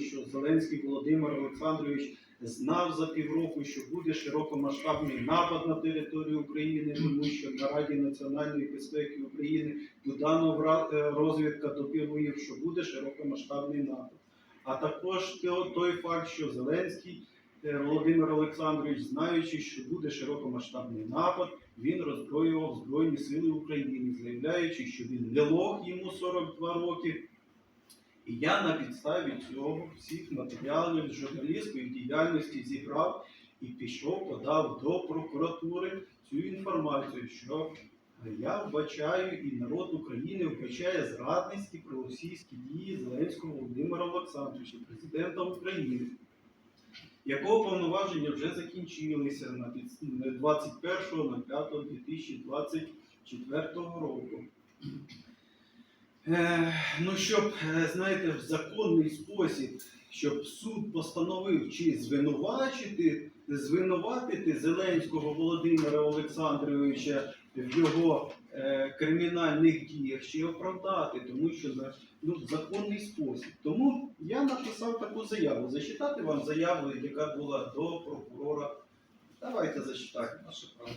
що Зеленський Володимир Олександрович знав за півроку, що буде широкомасштабний напад на територію України, тому що на Раді національної безпеки України ра- е, розвідка доповів, що буде широкомасштабний напад. А також той факт, що Зеленський е, Володимир Олександрович, знаючи, що буде широкомасштабний напад, він роззброював Збройні Сили України, заявляючи, що він не лох, йому 42 роки. І я на підставі цього всіх матеріалів журналістської діяльності зібрав і пішов, подав до прокуратури цю інформацію, що я вбачаю і народ України вбачає зрадницькі проросійські дії Зеленського Володимира Олександровича, президента України, якого повноваження вже закінчилися на під- 21.05.2024 року. Е, ну, щоб, е, знаєте, в законний спосіб, щоб суд постановив чи звинувачити, звинуватити Зеленського Володимира Олександровича в його е, кримінальних діях, чи оправдати, тому що ну, в законний спосіб. Тому я написав таку заяву. Зачитати вам заяву, яка була до прокурора. Давайте зачитаємо наше право.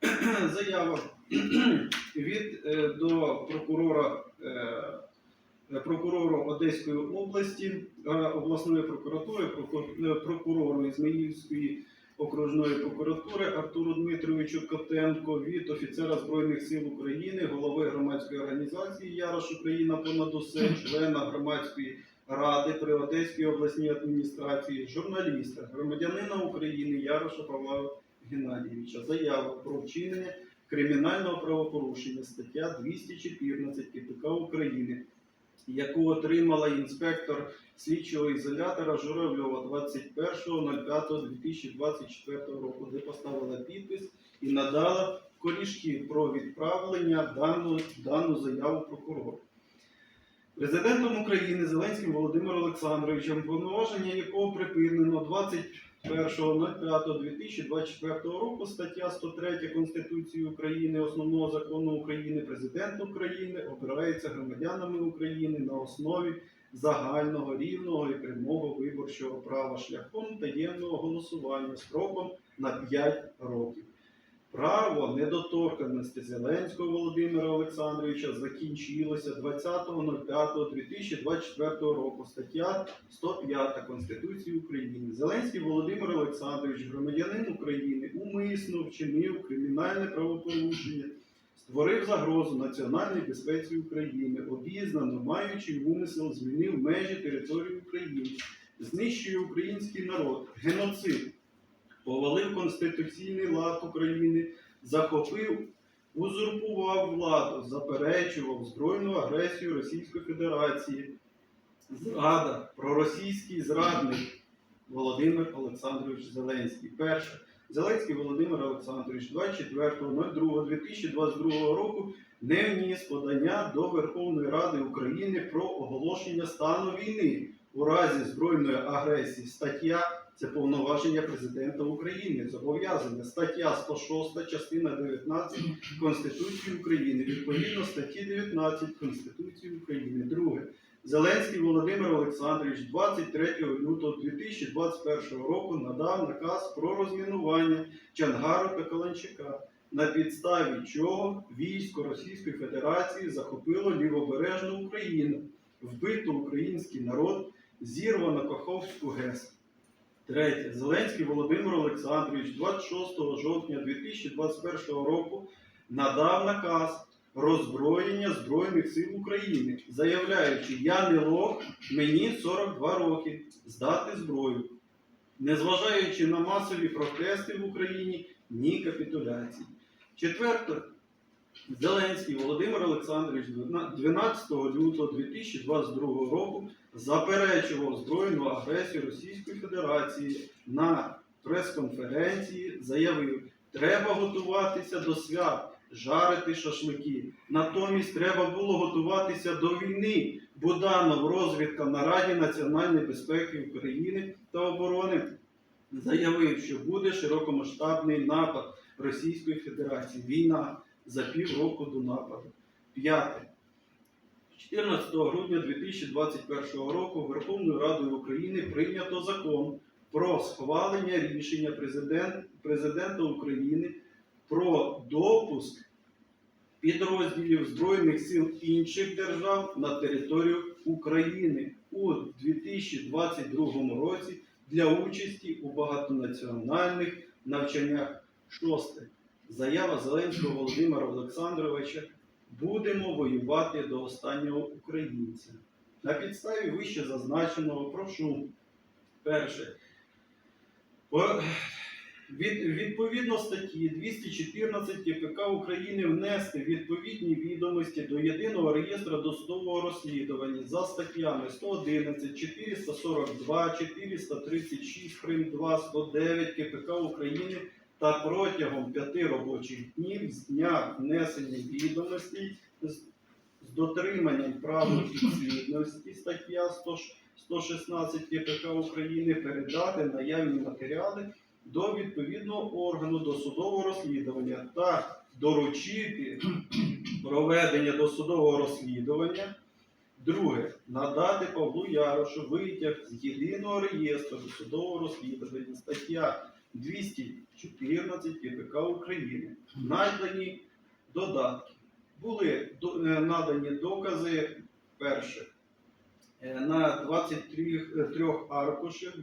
Заява від е, до прокурора е, прокурору Одеської області, е, обласної прокуратури, проку- е, прокурору Ізмаїльської окружної прокуратури Артуру Дмитровичу Котенко від офіцера Збройних сил України, голови громадської організації Ярош Україна понад усе, члена громадської ради при Одеській обласній адміністрації, журналіста, громадянина України Яроша Павла Геннадійовича. Заява про вчинення кримінального правопорушення стаття 214 КПК України, яку отримала інспектор слідчого ізолятора Журавльова 21.05.2024 року, де поставила підпис і надала колішки про відправлення дану, дану заяву прокурору. Президентом України Зеленським Володимиром Олександровичем, повноваження якого припинено 21.05.2024 року стаття 103 Конституції України, Основного закону України, Президент України обирається громадянами України на основі загального рівного і прямого виборчого права шляхом таємного голосування строком на 5 років. Право недоторканності Зеленського Володимира Олександровича закінчилося 20.05.2024 року. Стаття 105 Конституції України. Зеленський Володимир Олександрович, громадянин України, умисно вчинив кримінальне правопорушення, створив загрозу національній безпеці України, обізнано, маючи умисел, змінив межі території України, знищує український народ, геноцид повалив конституційний лад України, захопив, узурпував владу, заперечував збройну агресію Російської Федерації, зрада, проросійський зрадник Володимир Олександрович Зеленський. Перше. Зеленський Володимир Олександрович 24.02.2022 року не вніс подання до Верховної Ради України про оголошення стану війни у разі збройної агресії. Стаття це повноваження президента України. Зобов'язання стаття 106, частина 19 Конституції України, відповідно статті 19 Конституції України. Друге. Зеленський Володимир Олександрович 23 лютого 2021 року надав наказ про розмінування Чангару та Каланчика, на підставі чого військо Російської Федерації захопило лівобережну Україну, вбито український народ, зірвано Каховську ГЕС. Третє. Зеленський Володимир Олександрович 26 жовтня 2021 року надав наказ роззброєння Збройних сил України, заявляючи, я не лох, мені 42 роки, здати зброю, незважаючи на масові протести в Україні, ні капітуляції. Четверте. Зеленський Володимир Олександрович 12 лютого 2022 року заперечував збройну агресію Російської Федерації на прес-конференції, заявив, треба готуватися до свят, жарити шашлики. Натомість треба було готуватися до війни. Буданов, розвідка на Раді національної безпеки України та оборони заявив, що буде широкомасштабний напад Російської Федерації. Війна за півроку до нападу. П'яте. 14 грудня 2021 року Верховною Радою України прийнято закон про схвалення рішення президент, президента України про допуск підрозділів Збройних сил інших держав на територію України у 2022 році для участі у багатонаціональних навчаннях. Шосте. Заява Зеленського Володимира Олександровича Будемо воювати до останнього українця. На підставі вище зазначеного прошу перше. Від, відповідно статті 214 КПК України внести відповідні відомості до єдиного реєстру досудового розслідування за статтями 111, 442, 436 прим. 2, 109 КПК України та протягом п'яти робочих днів з дня внесення відомостей з, дотриманням правил підслідності стаття 116 КПК України передати наявні матеріали до відповідного органу досудового розслідування та доручити проведення досудового розслідування. Друге, надати Павлу Ярошу витяг з єдиного реєстру досудового розслідування стаття 214 КПК України. Надані додатки. Були е, надані докази перше е, на 23 трьох аркушах,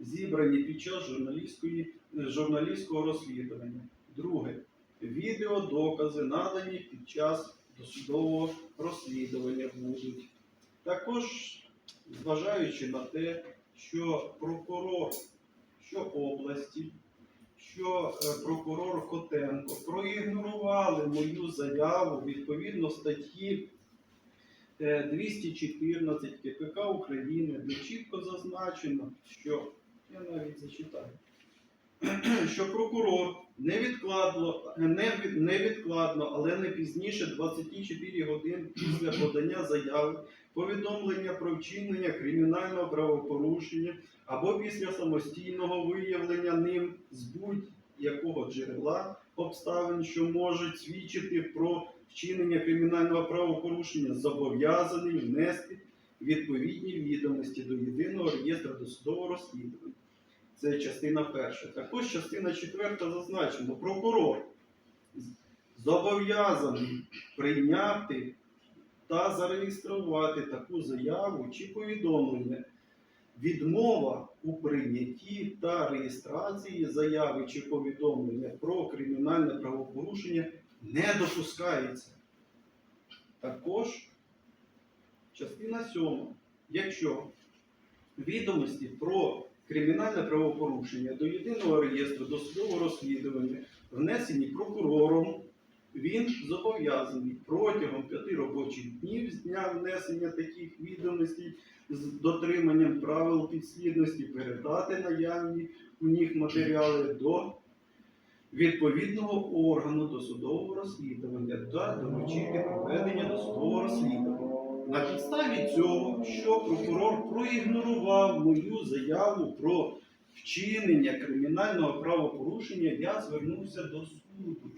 зібрані під час журналістської, е, журналістського розслідування. Друге, відеодокази надані під час досудового розслідування будуть. Також, зважаючи на те, що прокурор що області, що е, прокурор Котенко проігнорували мою заяву відповідно статті е, 214 КПК України, де чітко зазначено, що я навіть зачитаю, що прокурор невідкладно, не, від- невідкладно, але не пізніше 24 годин після подання заяви, повідомлення про вчинення кримінального правопорушення або після самостійного виявлення ним з будь-якого джерела обставин, що можуть свідчити про вчинення кримінального правопорушення, зобов'язаний внести відповідні відомості до єдиного реєстру досудового розслідування. Це частина перша. Також частина четверта зазначено, прокурор зобов'язаний прийняти та зареєструвати таку заяву чи повідомлення. Відмова у прийнятті та реєстрації заяви чи повідомлення про кримінальне правопорушення не допускається. Також частина 7. Якщо відомості про кримінальне правопорушення до єдиного реєстру досудового розслідування внесені прокурором, він зобов'язаний протягом п'яти робочих днів з дня внесення таких відомостей з дотриманням правил підслідності передати наявні у них матеріали до відповідного органу досудового розслідування та доручити проведення досудового розслідування. На підставі цього, що прокурор проігнорував мою заяву про вчинення кримінального правопорушення, я звернувся до суду,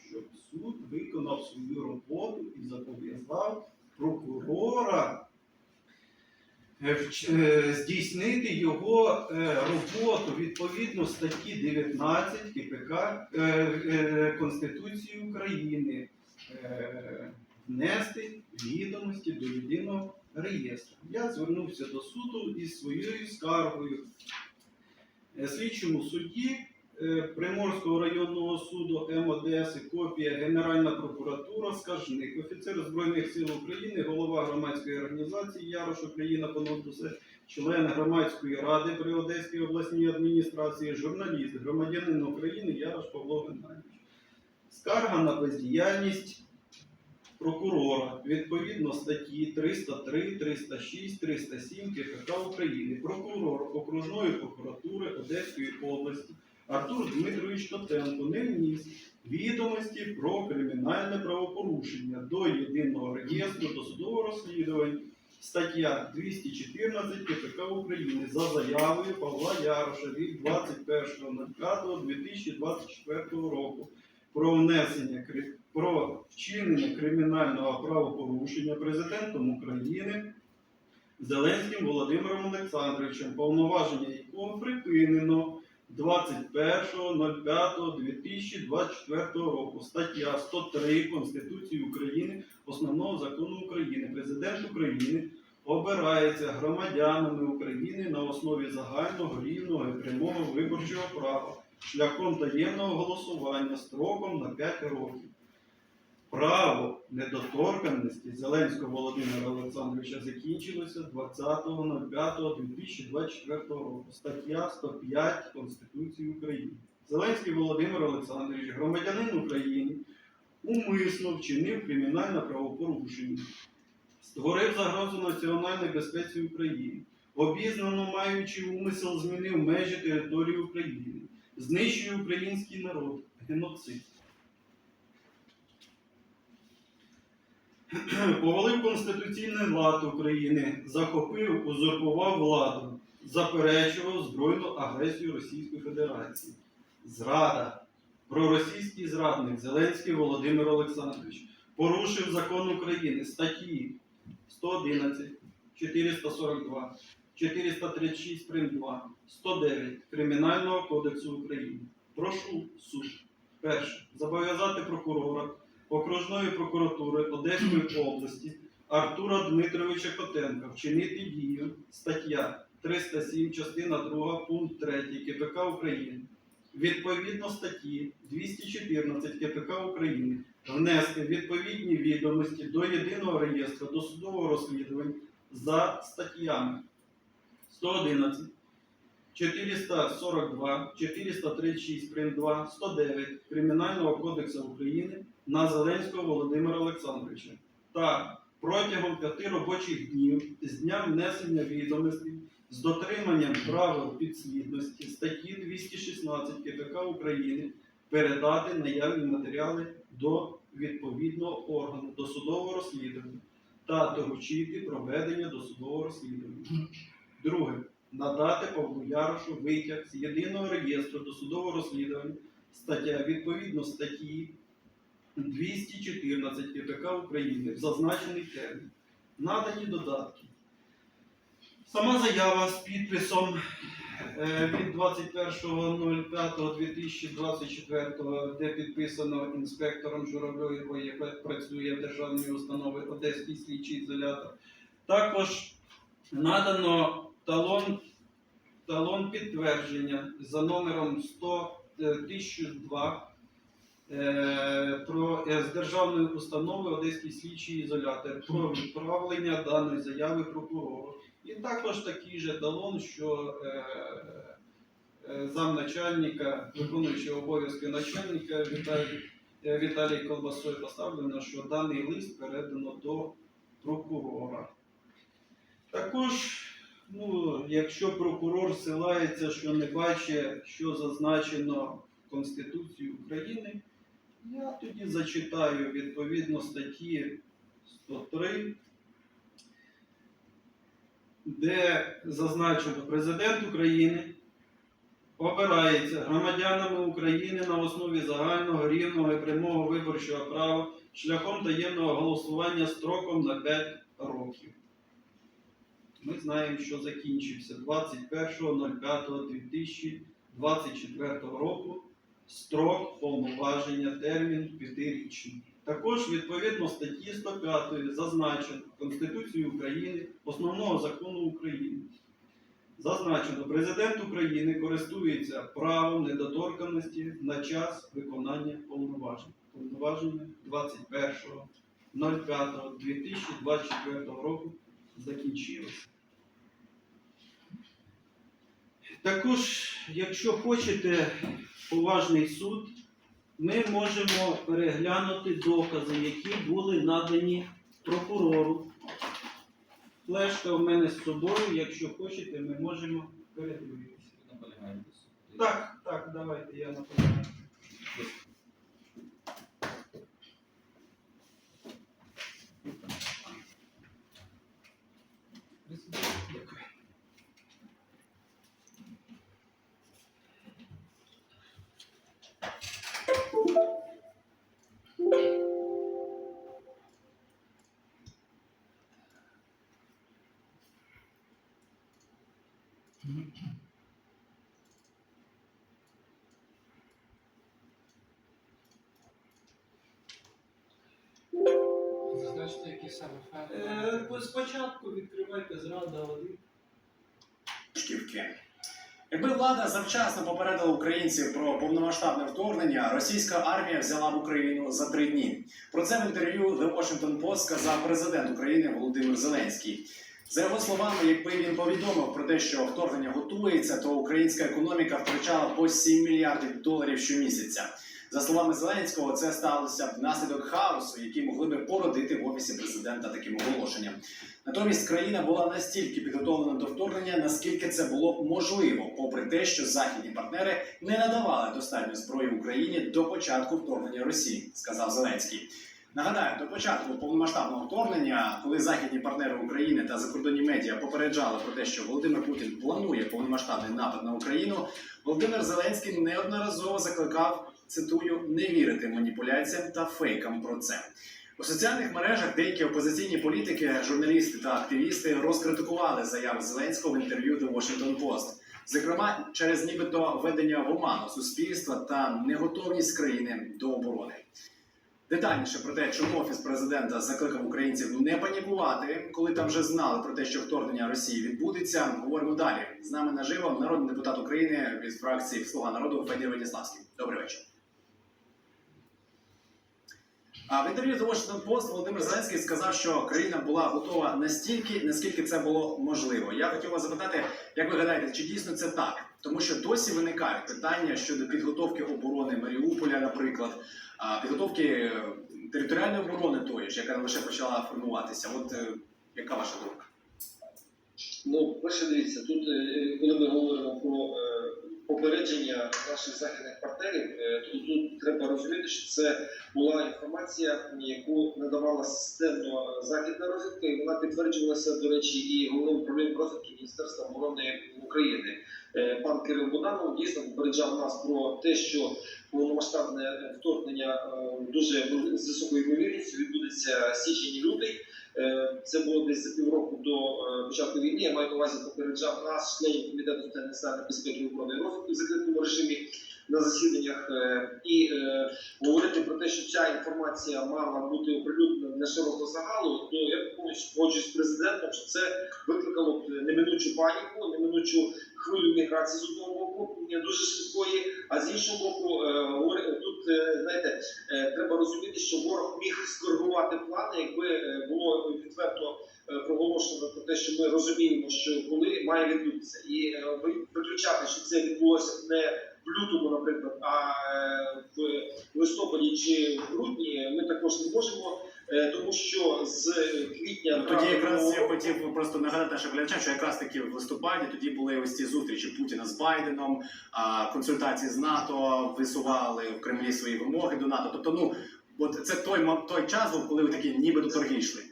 щоб суд виконав свою роботу і зобов'язав прокурора е, е, здійснити його е, роботу відповідно статті 19 КПК Конституції України. Внести відомості до єдиного реєстру. Я звернувся до суду із своєю скаргою. Слідчому судді Приморського районного суду МОДС, копія Генеральна прокуратура, скаржник, офіцер Збройних сил України, голова громадської організації Ярош Україна Понотусе, член громадської ради при Одеській обласній адміністрації, журналіст, громадянин України Ярош Павло Геннадійович. Скарга на бездіяльність прокурора відповідно статті 303, 306, 307 КПК України. Прокурор окружної прокуратури Одеської області Артур Дмитрович Котенко не вніс відомості про кримінальне правопорушення до єдиного реєстру досудового розслідування. Стаття 214 КПК України за заявою Павла Яроша від 21.05.2024 року про внесення про вчинення кримінального правопорушення президентом України Зеленським Володимиром Олександровичем, повноваження якого припинено 21.05.2024 року. Стаття 103 Конституції України, Основного закону України. Президент України обирається громадянами України на основі загального рівного і прямого виборчого права шляхом таємного голосування строком на 5 років. Право недоторканності Зеленського Володимира Олександровича закінчилося 20.05.2024 року. Стаття 105 Конституції України. Зеленський Володимир Олександрович, громадянин України, умисно вчинив кримінальне правопорушення, створив загрозу національній безпеці України, обізнано маючи умисел, змінив межі території України, знищує український народ, геноцид. Повалив конституційний лад України, захопив, узурпував владу, заперечував збройну агресію Російської Федерації. Зрада. Проросійський зрадник Зеленський Володимир Олександрович порушив закон України статті 111, 442, 436 прим. 2, 109 Кримінального кодексу України. Прошу суд. Перше. Зобов'язати прокурора окружної прокуратури Одеської області Артура Дмитровича Котенка вчинити дію стаття 307, частина 2, пункт 3 КПК України. Відповідно статті 214 КПК України внести відповідні відомості до єдиного реєстру досудового розслідування за статтями 111, 442, 436 прим. 2, 109 Кримінального кодексу України на Зеленського Володимира Олександровича та протягом п'яти робочих днів з дня внесення відомостей з дотриманням правил підслідності статті 216 КПК України передати наявні матеріали до відповідного органу досудового розслідування та доручити проведення досудового розслідування. Друге. Надати Павлу Ярошу витяг з єдиного реєстру досудового розслідування стаття відповідно статті 214 КПК України в зазначений термін. Надані додатки. Сама заява з підписом е, від 21.05.2024, де підписано інспектором Журавльовою, яка працює в державній установі Одеський слідчий ізолятор. Також надано талон, талон підтвердження за номером 100 е, 1002 е, про е, з державної установи Одеський слідчий ізолятор про відправлення даної заяви прокурору. І також такий же талон, що е, е, замначальника, виконуючий обов'язки начальника Віталій, е, Віталій Колбасой поставлено, що даний лист передано до прокурора. Також, ну, якщо прокурор силається, що не бачить, що зазначено в Конституції України, я тоді зачитаю відповідно статті 103 де зазначено президент України обирається громадянами України на основі загального рівного і прямого виборчого права шляхом таємного голосування строком на 5 років. Ми знаємо, що закінчився 21.05.2024 року строк повноваження термін п'ятирічний. Також відповідно статті 105 зазначено Конституції України, основного закону України. Зазначено, президент України користується правом недоторканності на час виконання повноважень. Повноваження 21.05.2024 року закінчилося. Також, якщо хочете поважний суд, ми можемо переглянути докази, які були надані прокурору. Флешка в мене з собою, якщо хочете, ми можемо передивитися. Так, так, давайте я наполягаю. Е, по- Спочатку відкривайте зрада один. Шківки. Якби влада завчасно попередила українців про повномасштабне вторгнення, російська армія взяла б Україну за три дні. Про це в інтерв'ю The Washington Post сказав президент України Володимир Зеленський. За його словами, якби він повідомив про те, що вторгнення готується, то українська економіка втрачала по 7 мільярдів доларів щомісяця. За словами Зеленського, це сталося внаслідок хаосу, який могли би породити в офісі президента таким оголошенням. Натомість країна була настільки підготовлена до вторгнення, наскільки це було можливо, попри те, що західні партнери не надавали достатньо зброї Україні до початку вторгнення Росії, сказав Зеленський. Нагадаю, до початку повномасштабного вторгнення, коли західні партнери України та закордонні медіа попереджали про те, що Володимир Путін планує повномасштабний напад на Україну, Володимир Зеленський неодноразово закликав цитую не вірити маніпуляціям та фейкам про це. У соціальних мережах деякі опозиційні політики, журналісти та активісти розкритикували заяви Зеленського в інтерв'ю The Washington Post. Зокрема, через нібито введення в оману суспільства та неготовність країни до оборони. Детальніше про те, чому офіс президента закликав українців не панікувати, коли там вже знали про те, що вторгнення Росії відбудеться. Говоримо далі. З нами наживо народний депутат України від фракції Слуга народу Федір Веніславський. Добрий вечір. А в інтерв'ю The Washington Post Володимир Зеленський сказав, що країна була готова настільки, наскільки це було можливо. Я хотів вас запитати, як ви гадаєте, чи дійсно це так? Тому що досі виникають питання щодо підготовки оборони Маріуполя, наприклад, підготовки е, територіальної оборони тої ж, яка лише почала формуватися. От е, яка ваша думка? Ну, перше дивіться, тут, е, коли ми говоримо про попередження наших західних партнерів, е, то тут треба розуміти, що це була інформація, яку надавала системно західна розвідка, і вона підтверджувалася, до речі, і головним управлінням розвідки Міністерства оборони України. Е, Пан Кирил Буданов дійсно попереджав нас про те, що повномасштабне вторгнення е, дуже з високою ймовірністю відбудеться січень-лютий. Е, Це було десь за півроку до е, початку війни. Я маю на увазі попереджав нас, членів комітету з питань національної безпеки оборони розвитку в закритому режимі на засіданнях. Е, І говорити про те, що ця інформація мала бути оприлюднена для широкого загалу, то я повністю погоджуюсь з президентом, що це викликало неминучу паніку, неминучу хвилю міграції з одного боку, дуже швидкої, а з іншого боку, е, тут е, знаєте, е, треба розуміти, що ворог міг скоригувати плани, якби було відверто проголошено про те, що ми розуміємо, що коли має відбутися, і ви- виключати, що це відбулося не в лютому, наприклад, а в листопаді чи в грудні, ми також не можемо, тому що з квітня Тоді якраз я хотів просто нагадати нашим глядачам, що якраз таки в листопаді тоді були ось ці зустрічі Путіна з Байденом, консультації з НАТО висували в Кремлі свої вимоги до НАТО. Тобто, ну от це той той час був, коли ви такі ніби до торги йшли.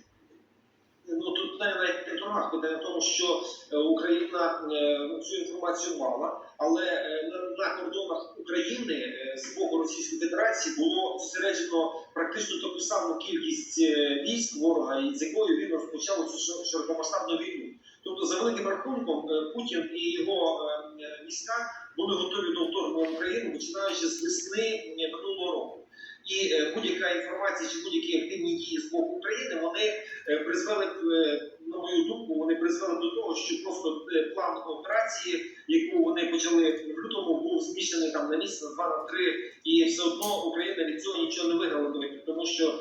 Ну тут навіть не торгах, питання в тому, що е, Україна е, ну, цю інформацію мала, але е, на, на кордонах України е, з боку Російської Федерації було зосереджено практично таку саму кількість е, військ ворога, і з якою він розпочав цю шир- широкомасштабну війну. Тобто, за великим рахунком, Путін і його війська були готові до вторгнення в Україну, починаючи з весни минулого року. І будь-яка інформація чи будь-які активні дії з боку України вони призвели, на мою думку, вони призвели до того, що просто яку вони почали в лютому, був там на місяць, на два, на три, і все одно Україна від цього нічого не виграла до тому що е,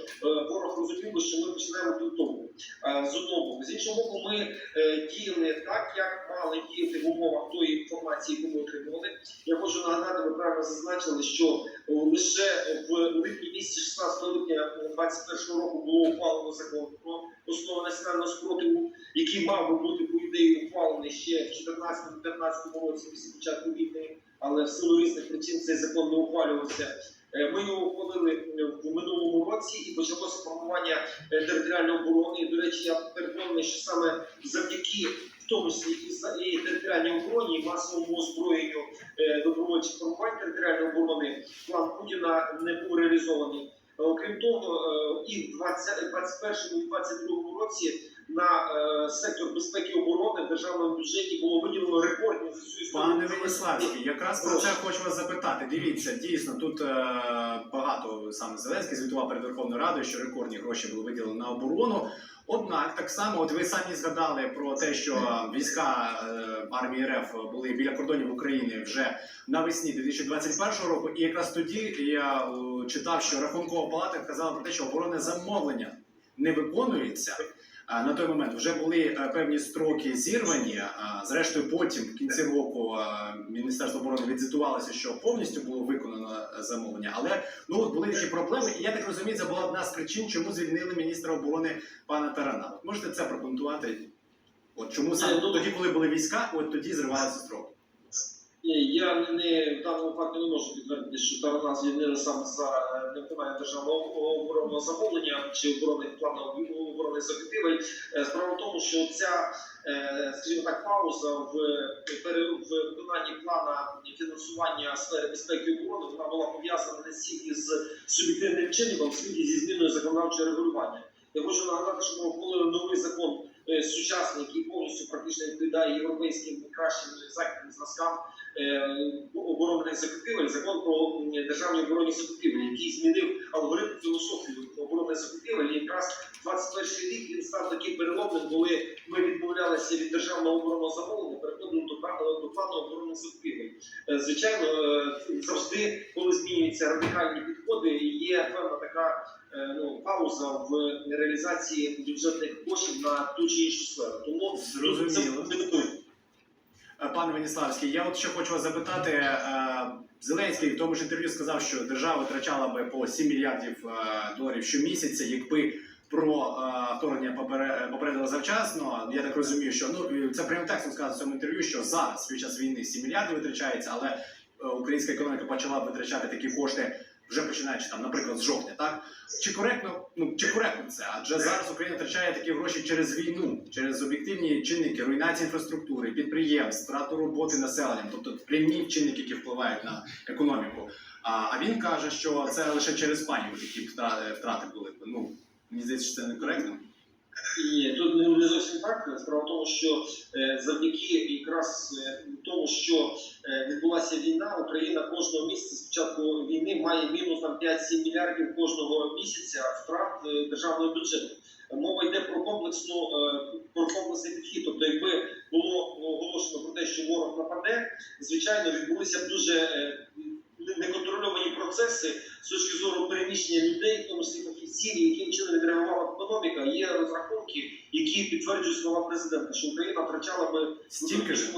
ворог розумів, що ми починаємо підготовку. Е, З одного боку, з іншого боку, ми е, діяли так, як мали діяти в умовах тої інформації, яку ми отримували. Я хочу нагадати, ви правильно зазначили, що лише в липні місяці 16 липня 2021 року було ухвалено закон про основи національного спротиву, який мав би бути по ідеї ухвалений ще в 2014-2015 році після початку війни, але в силу різних причин цей закон не ухвалювався. Е, Ми його ухвалили е, в минулому році і почалося формування е, територіальної оборони. До речі, я переконаний, що саме завдяки в тому числі і територіальній обороні, і масовому озброєнню добровольчих формувань територіальної оборони план Путіна не був реалізований. Е, Окрім того, е, і в 20 21 і 22 році на е, сектор безпеки і оборони в державному бюджеті було виділено рекордні за цю історію. Пане Веніславський, якраз про це хочу вас запитати. Дивіться, дійсно, тут багато саме Зеленський звітував перед Верховною Радою, що рекордні гроші були виділені на оборону. Однак, так само, от ви самі згадали про те, що війська армії РФ були біля кордонів України вже навесні 2021 року, і якраз тоді я читав, що рахункова палата казала про те, що оборонне замовлення не виконується. На той момент вже були е, певні строки зірвані. а, Зрештою, потім в кінці року Міністерство оборони відзвітувалося, що повністю було виконано е, замовлення. Але ну от були такі проблеми, і я так розумію, це була одна з причин, чому звільнили міністра оборони пана Тарана. От можете це прокоментувати? От чому саме ну- тоді, коли були війська, от тоді зривалися строки. Ні, я не в даному не можу підтвердити, що Тарана звільнили саме за невиконання державного оборонного замовлення чи оборонних планів оборонних закупівель. Справа в тому, що ця, скажімо так, пауза в, виконанні плана фінансування сфери безпеки і оборони вона була пов'язана не стільки з суб'єктивним чинником, скільки зі зміною законодавчого регулювання. Я хочу нагадати, що ухвалили новий закон сучасний, який повністю практично відповідає європейським кращим західним зразкам е, оборонних закупівель, закон про державні оборонні закупівлі, який змінив алгоритм філософію оборонних закупівель. І якраз 21 рік він став таким переломним, коли ми відмовлялися від державного оборонного замовлення, переходили до, до плану оборонних закупівель. Е, Звичайно, е, завжди, коли змінюються радикальні підходи, є певна така е, ну, пауза в реалізації бюджетних коштів на ту чи іншу сферу. Тому Зрозуміло. це Е, Пане Веніславський, я от ще хочу вас запитати. е, Зеленський в тому ж інтерв'ю сказав, що держава витрачала би по 7 мільярдів е, доларів щомісяця, якби про е, вторгнення попере- попередили завчасно. Я так розумію, що ну це прямим текстом сказано в цьому інтерв'ю, що зараз під час війни 7 мільярдів витрачається, але е, українська економіка почала витрачати такі кошти вже починаючи там, наприклад, з жовтня, так чи коректно, ну чи коректно це? Адже зараз Україна втрачає такі гроші через війну, через об'єктивні чинники, руйнації інфраструктури, підприємств, втрату роботи населенням, тобто прямі чинники, які впливають на економіку. А, а він каже, що це лише через паніку такі втрати, були. Ну мені здається, що це не коректно. Ні, тут не зовсім так. Справа в тому, що е, завдяки якраз е, тому, що е, відбулася війна, Україна кожного місяця з початку війни має мінус там 5-7 мільярдів кожного місяця втрат державного бюджету. Мова йде про комплексну про комплексний підхід. Тобто, якби було оголошено про те, що ворог нападе, звичайно, відбулися б дуже неконтрольовані процеси з точки зору переміщення людей, в тому числі фахівців, яким чином відреагувала економіка. Є розрахунки, які підтверджують слова президента, що Україна втрачала би Стільки ж.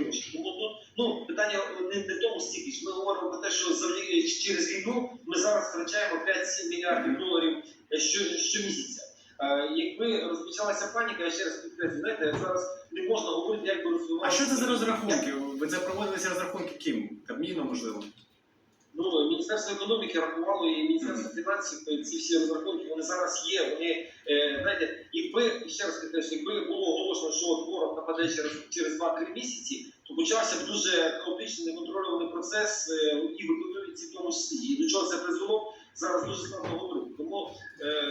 гроші. Тому тут ну питання не, не в тому стільки. Ми говоримо про те, що завдяки через війну ми зараз втрачаємо 5-7 мільярдів доларів е, що, щомісяця. Е, Якби розпочалася паніка, я ще раз підкреслю, знаєте, зараз не можна говорити, як би А що це за розрахунки? Ви це проводилися розрахунки ким? Кабміном, можливо? Ну, Міністерство економіки рахувало і Міністерство фінансів е, ці всі розрахунки вони зараз є. Вони е, знаєте, якби ще раз кажу, якби було оголошено, що ворог нападе через через 2-3 місяці, то почався б дуже хаотичний неконтрольований процес е, і в економіці в тому числі. І до чого це призвело зараз дуже складно говорити. Тому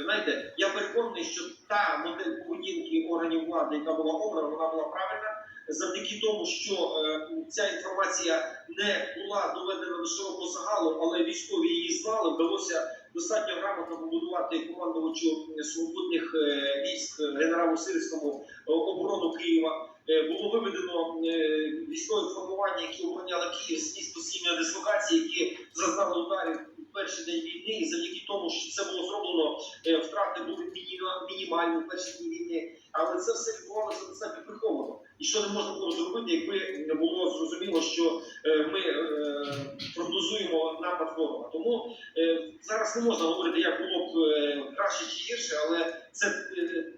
знаєте, я переконаний, що та модель поведінки органів влади, яка була обрана, вона була правильна. Завдяки тому, що е, ця інформація не була доведена до широкого загалу, але військові її знали, вдалося достатньо грамотно побудувати командувачу свободних е, військ генералу Сирському е, оборону Києва. Було виведено військові формування, які обороняли Київ з місць постійної дислокації, які зазнали ударів у перший день війни, і завдяки тому, що це було зроблено, втрати були міні- мінімальні в перші дні війни. Але це все відбувалося достатньо приховано. І що не можна було зробити, якби не було зрозуміло, що е, ми е, прогнозуємо напад ворога. Тому е, зараз не можна говорити, як було б краще чи гірше, але це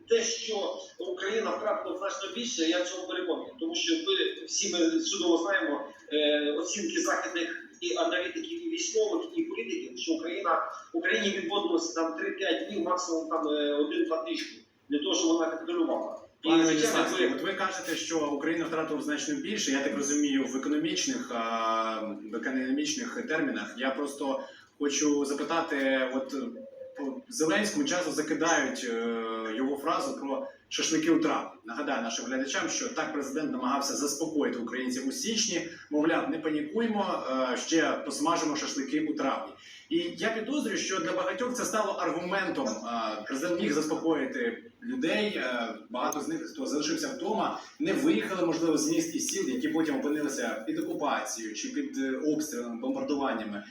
те, що Україна втратила значно більше, я в цьому переконаний. Тому що ви всі ми чудово знаємо оцінки західних і аналітиків, і військових, і політиків, що Україна Україні відводилося там 3-5 днів, максимум там е, 1-2 тижні для того, щоб вона капітулювала. Пане от ви кажете, що Україна втратила значно більше. Я так розумію, в економічних, в економічних термінах. Я просто хочу запитати, от по- Зеленському часто закидають е, його фразу про шашлики у травні. Нагадаю нашим глядачам, що так президент намагався заспокоїти українців у січні. Мовляв, не панікуймо, е, ще посмажимо шашлики у травні. І я підозрюю, що для багатьох це стало аргументом. Президент міг заспокоїти людей. е, Багато з них, хто залишився вдома, не виїхали, можливо, з міст і сіл, які потім опинилися під окупацією чи під е, обстрілами, бомбардуваннями.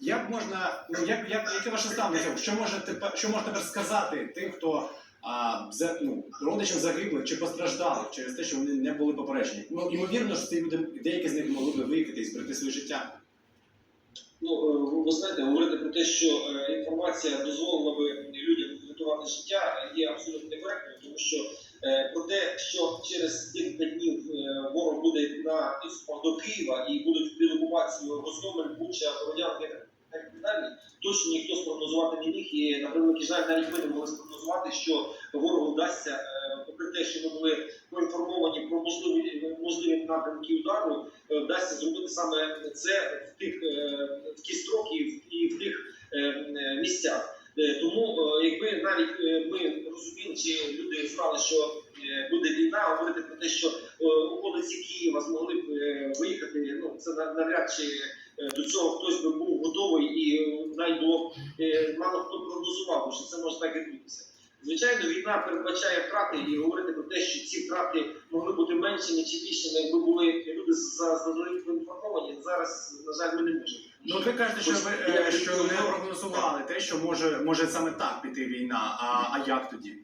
Як можна, ну як, як яке ваше ставлення? Що може тепер, що можна тепер сказати тим, хто а, за, ну, родичам загиблих чи постраждалих через те, що вони не були попереджені? Ну ймовірно, що ці люди деякі з них могли би виїхати і зберегти своє життя. Ну, е, ви знаєте, говорити про те, що е, інформація дозволила би людям врятувати життя, є абсолютно некоректною, тому що е, про те, що через декілька днів е, ворог буде на підступах до Києва і будуть під окупацією Гостомель, Буча, Бородянка і далі, точно ніхто спрогнозувати не міг. І на превеликий жаль, навіть ми не могли спрогнозувати, що ворогу вдасться, е, попри те, що ми були поінформовані про можливі можливі напрямки удару, е, вдасться зробити саме це в тих е, в ті строки і в- тих е, місцях. Тому, якби навіть ми розуміли, чи люди знали, що буде війна, говорити про те, що околиці Києва змогли б виїхати, ну це навряд чи до цього хтось би був готовий і навіть було мало хто прогнозував, що це може так відбутися. Звичайно, війна передбачає втрати і говорити про те, що ці втрати могли бути меншими чи більшими, якби були люди заздалегідь поінформовані. Зараз, на жаль, ми не можемо. Ну, ви кажете, що ви е, що не прогнозували те, що може, може саме так піти війна. А, а як тоді?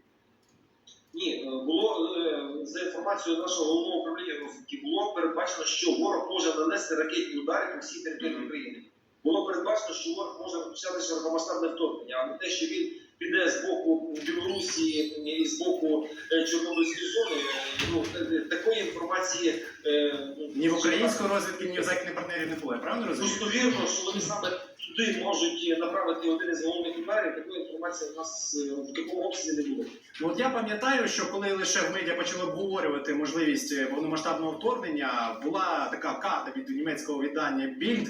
Ні, е, було е, за інформацією нашого головного управління розвідки, було передбачено, що ворог може нанести ракетні удари по всій території України. Було передбачено, що ворог може почати широкомасштабне вторгнення, а не те, що він піде з боку Білорусі і з боку е, Чорнобильської зони. Ну е, такої інформації е, ну, Ні в української розвідки, ні в західних партнерів не було. Правильно розумію? Достовірно, що вони саме туди можуть направити один із головних ударів. Такої інформації у нас е, в такому обсязі не було. Ну, от я пам'ятаю, що коли лише в медіа почали обговорювати можливість е, повномасштабного вторгнення, була така карта від німецького видання Bild,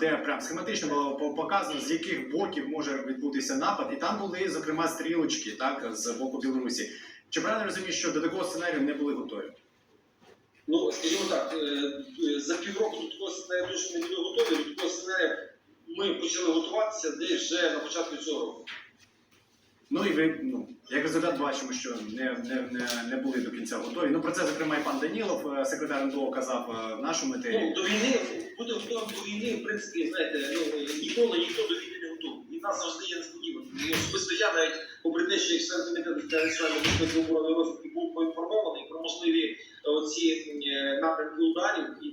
де прям схематично було показано, з яких боків може відбутися напад, і там були зокрема стрілочки, так з боку Білорусі. Чи правильно розумію, що до такого сценарію не були готові? Ну, скажімо так, е, е, за півроку до такого сценарію точно не були готові. До такого сценарію ми почали готуватися десь вже на початку цього року. Ну і ви, ну як результат, бачимо, що не, не, не, не були до кінця готові. Ну про це зокрема і пан Данілов, е, секретар НДО, казав е, в нашому етері. Ну, до війни, бути готовим до війни, в принципі, знаєте, ну, ніколи ніхто до війни не готовий. Війна завжди є несподіваною. І особисто я навіть, попри те, що як член комітету національної безпеки оборони розвитку був поінформований про можливі е, оці напрямки ударів і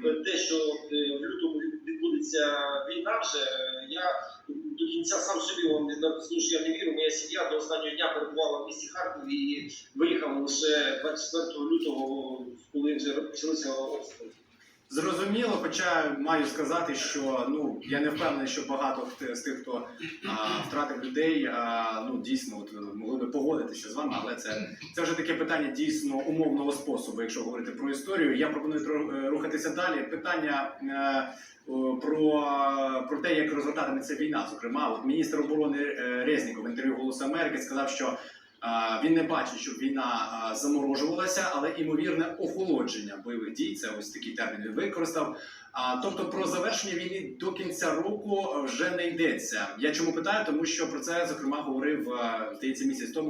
про те, що е, в лютому відбудеться вже, е, я до кінця сам собі що я не вірю. Моя сім'я до останнього дня перебувала в місті Харкові і виїхала лише 24 лютого, коли вже почалися обстріли. Зрозуміло, хоча маю сказати, що ну я не впевнений, що багато з тих, хто а, втратив людей, а, ну дійсно от, могли би погодитися з вами, але це, це вже таке питання дійсно умовного способу, якщо говорити про історію. Я пропоную е, рухатися далі. Питання е, о, про, про те, як розгортатиметься війна. Зокрема, от міністр оборони е, Резніков в інтерв'ю Голосу Америки сказав, що а, Він не бачить, щоб війна заморожувалася, але імовірне охолодження бойових дій. Це ось такий термін він використав. Тобто про завершення війни до кінця року вже не йдеться. Я чому питаю? Тому що про це зокрема говорив а, здається місяць тому